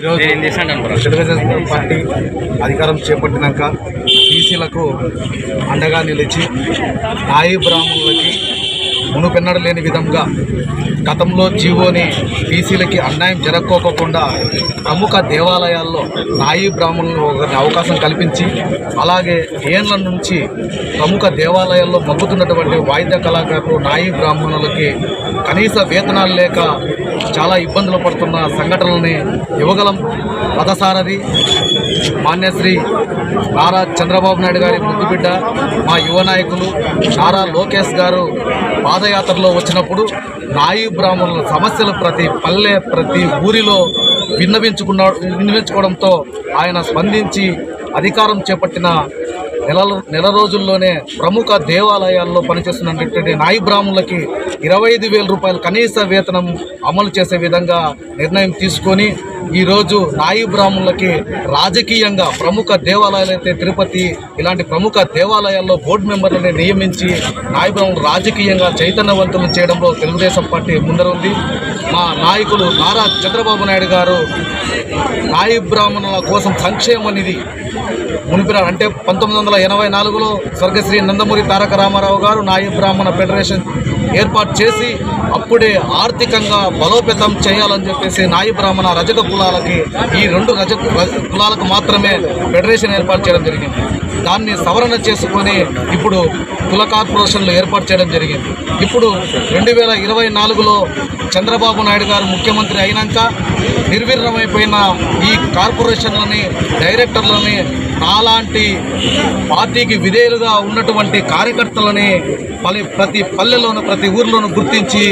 ఈరోజు తెలుగుదేశం పార్టీ అధికారం చేపట్టినాక బీసీలకు అండగా నిలిచి నాయి బ్రాహ్మణులకి మునుపెన్నడ లేని విధంగా గతంలో జీవోని బీసీలకి అన్యాయం జరక్కోకుండా ప్రముఖ దేవాలయాల్లో నాయి బ్రాహ్మణులు అవకాశం కల్పించి అలాగే ఏళ్ళ నుంచి ప్రముఖ దేవాలయాల్లో మగ్గుతున్నటువంటి వాయిద్య కళాకారులు నాయి బ్రాహ్మణులకి కనీస వేతనాలు లేక చాలా ఇబ్బందులు పడుతున్న సంఘటనలని యువగలం పదసారథి మాన్యశ్రీ నారా చంద్రబాబు నాయుడు గారి ముద్దుబిడ్డ మా యువ నాయకులు నారా లోకేష్ గారు పాదయాత్రలో వచ్చినప్పుడు నాయు బ్రాహ్మణుల సమస్యలు ప్రతి పల్లె ప్రతి ఊరిలో విన్నవించుకున్న విన్నవించుకోవడంతో ఆయన స్పందించి అధికారం చేపట్టిన నెల నెల రోజుల్లోనే ప్రముఖ దేవాలయాల్లో పనిచేస్తున్నటువంటి నాయి బ్రాహ్మణులకి ఇరవై ఐదు వేల రూపాయల కనీస వేతనం అమలు చేసే విధంగా నిర్ణయం తీసుకొని ఈరోజు నాయి బ్రాహ్మణులకి రాజకీయంగా ప్రముఖ దేవాలయాలు అయితే తిరుపతి ఇలాంటి ప్రముఖ దేవాలయాల్లో బోర్డు మెంబర్లని నియమించి నాయి బ్రాహ్మణులు రాజకీయంగా చైతన్యవంతులు చేయడంలో తెలుగుదేశం పార్టీ ముందరుంది. మా నాయకులు నారా చంద్రబాబు నాయుడు గారు నాయి బ్రాహ్మణుల కోసం సంక్షేమ నిధి మునిపినారు అంటే పంతొమ్మిది వందల ఎనభై నాలుగులో స్వర్గశ్రీ నందమూరి తారక రామారావు గారు నాయ బ్రాహ్మణ ఫెడరేషన్ ఏర్పాటు చేసి అప్పుడే ఆర్థికంగా బలోపేతం చేయాలని చెప్పేసి నాయ బ్రాహ్మణ రజక కులాలకి ఈ రెండు రజ కులాలకు మాత్రమే ఫెడరేషన్ ఏర్పాటు చేయడం జరిగింది. దాన్ని సవరణ చేసుకొని ఇప్పుడు కుల కార్పొరేషన్లు ఏర్పాటు చేయడం జరిగింది. ఇప్పుడు రెండు వేల ఇరవై నాలుగులో చంద్రబాబు నాయుడు గారు ముఖ్యమంత్రి అయినాక నిర్వీర్ణమైపోయిన ఈ కార్పొరేషన్లని డైరెక్టర్లని నాలాంటి పార్టీకి విధేయులుగా ఉన్నటువంటి కార్యకర్తలని పలి ప్రతి పల్లెలోను ప్రతి ఊర్లోనూ గుర్తించి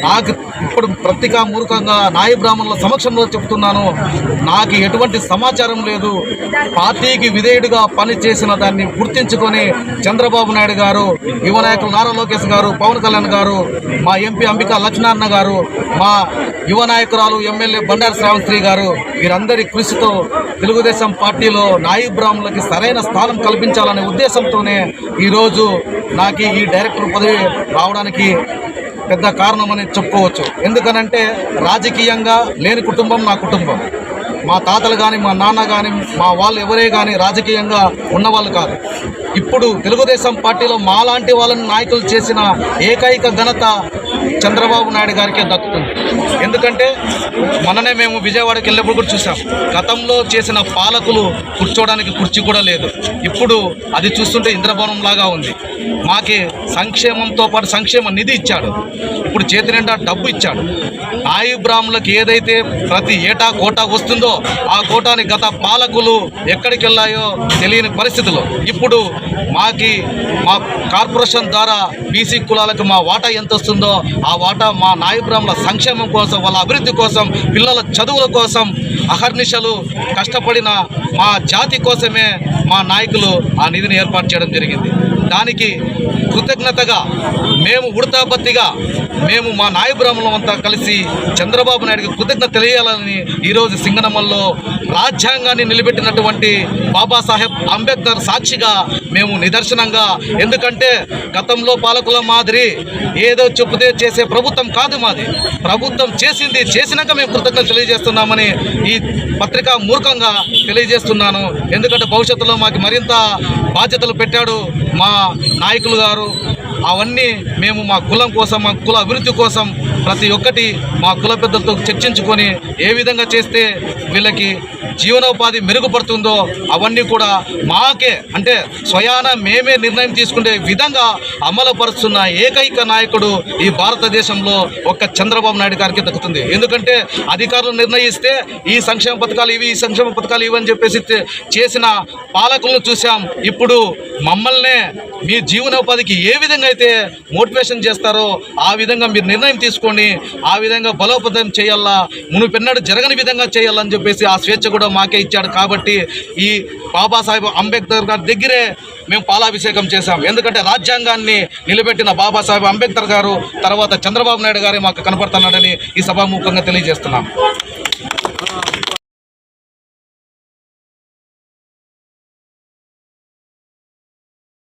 నాకు ఇప్పుడు ప్రతిగా మూర్ఖంగా నాయ బ్రాహ్మణుల సమక్షంలో చెప్తున్నాను. నాకు ఎటువంటి సమాచారం లేదు. పార్టీకి విధేయుడిగా పనిచేసిన దాన్ని గుర్తించుకొని చంద్రబాబు నాయుడు గారు యువ నాయకులు నారా లోకేష్ గారు పవన్ కళ్యాణ్ గారు మా ఎంపీ అంబికా లక్ష్మీనారాయణ గారు మా యువ నాయకురాలు ఎమ్మెల్యే బండారు శ్రావణశ్రీ గారు వీరందరి కృషితో తెలుగుదేశం పార్టీలో నాయి బ్రాహ్మణులకి సరైన స్థానం కల్పించాలనే ఉద్దేశంతోనే ఈరోజు నాకు ఈ డైరెక్టర్ పదవి రావడానికి పెద్ద కారణమని చెప్పుకోవచ్చు. ఎందుకనంటే రాజకీయంగా లేని కుటుంబం నా కుటుంబం. మా తాతలు కానీ మా నాన్న కానీ మా వాళ్ళు ఎవరే కానీ రాజకీయంగా ఉన్నవాళ్ళు కాదు. ఇప్పుడు తెలుగుదేశం పార్టీలో మాలాంటి వాళ్ళని నాయకులు చేసిన ఏకైక ఘనత చంద్రబాబు నాయుడు గారికే దక్కుతుంది. ఎందుకంటే మననే మేము విజయవాడకి వెళ్ళినప్పుడు కూడా చూసాం గతంలో చేసిన పాలకులు కూర్చోవడానికి కుర్చీ కూడా లేదు. ఇప్పుడు అది చూస్తుంటే ఇంద్రభవనం లాగా ఉంది. మాకి సంక్షేమంతో పాటు సంక్షేమ నిధి ఇచ్చాడు. ఇప్పుడు చేతి నిండా డబ్బు ఇచ్చాడు. నాయి బ్రాహ్మణులకు ఏదైతే ప్రతి ఏటా కోటా వస్తుందో ఆ కోటాని గత పాలకులు ఎక్కడికి వెళ్ళాయో తెలియని పరిస్థితులు ఇప్పుడు మాకి మా కార్పొరేషన్ ద్వారా బీసీ కులాలకు మా వాటా ఎంత వస్తుందో ఆ వాటా మా నాయ బ్రాహ్మణుల సంక్షేమం కోసం వాళ్ళ అభివృద్ధి కోసం పిల్లల చదువుల కోసం అహర్నిశలు కష్టపడిన మా జాతి కోసమే మా నాయకులు ఆ నిధిని ఏర్పాటు చేయడం జరిగింది. దానికి కృతజ్ఞతగా మేము ఉడతాపత్తిగా మేము మా నాయబ్రాహ్మణం అంతా కలిసి చంద్రబాబు నాయుడికి కృతజ్ఞత తెలియాలని ఈరోజు సింగనమల్లో రాజ్యాంగాన్ని నిలబెట్టినటువంటి బాబాసాహెబ్ అంబేద్కర్ సాక్షిగా మేము నిదర్శనంగా. ఎందుకంటే గతంలో పాలకుల మాదిరి ఏదో చెప్పుదే చేసే ప్రభుత్వం కాదు మాది. ప్రభుత్వం చేసింది చేసినాక మేము కృతజ్ఞత తెలియజేస్తున్నామని ఈ పత్రిక మూర్ఖంగా తెలియజేస్తున్నాను. ఎందుకంటే భవిష్యత్తులో మాకు మరింత బాధ్యతలు పెట్టాడు మా నాయకులు గారు. అవన్నీ మేము మా కులం కోసం మా కుల అభివృద్ధి కోసం ప్రతి ఒక్కటి మా కుల పెద్దలతో చర్చించుకొని ఏ విధంగా చేస్తే వీళ్ళకి జీవనోపాధి మెరుగుపడుతుందో అవన్నీ కూడా మాకే అంటే స్వయాన మేమే నిర్ణయం తీసుకునే విధంగా అమలుపరుస్తున్న ఏకైక నాయకుడు ఈ భారతదేశంలో ఒక్క చంద్రబాబు నాయుడు గారికి దక్కుతుంది. ఎందుకంటే అధికారులు నిర్ణయిస్తే ఈ సంక్షేమ పథకాలు ఇవి ఈ సంక్షేమ పథకాలు ఇవి అని చెప్పేసి చేసిన పాలకులను చూసాం ఇప్పుడు మమ్మల్నే మీ జీవనోపాధికి ఏ విధంగా అయితే మోటివేషన్ చేస్తారో ఆ విధంగా మీరు నిర్ణయం తీసుకోండి ఆ విధంగా బలోపేతం చేయాలా మునుపెన్నడు జరగని విధంగా చేయాలని చెప్పేసి ఆ స్వేచ్ఛ కూడా మాకే ఇచ్చాడు కాబట్టి ఈ బాబాసాహెబ్ అంబేద్కర్ గారి దగ్గరే మేము పాలాభిషేకం చేశాం. ఎందుకంటే రాజ్యాంగాన్ని నిలబెట్టిన బాబాసాహెబ్ అంబేద్కర్ గారు తర్వాత చంద్రబాబు నాయుడు గారే మాకు కనపడుతున్నాడని ఈ సభాముఖంగా తెలియజేస్తున్నాం.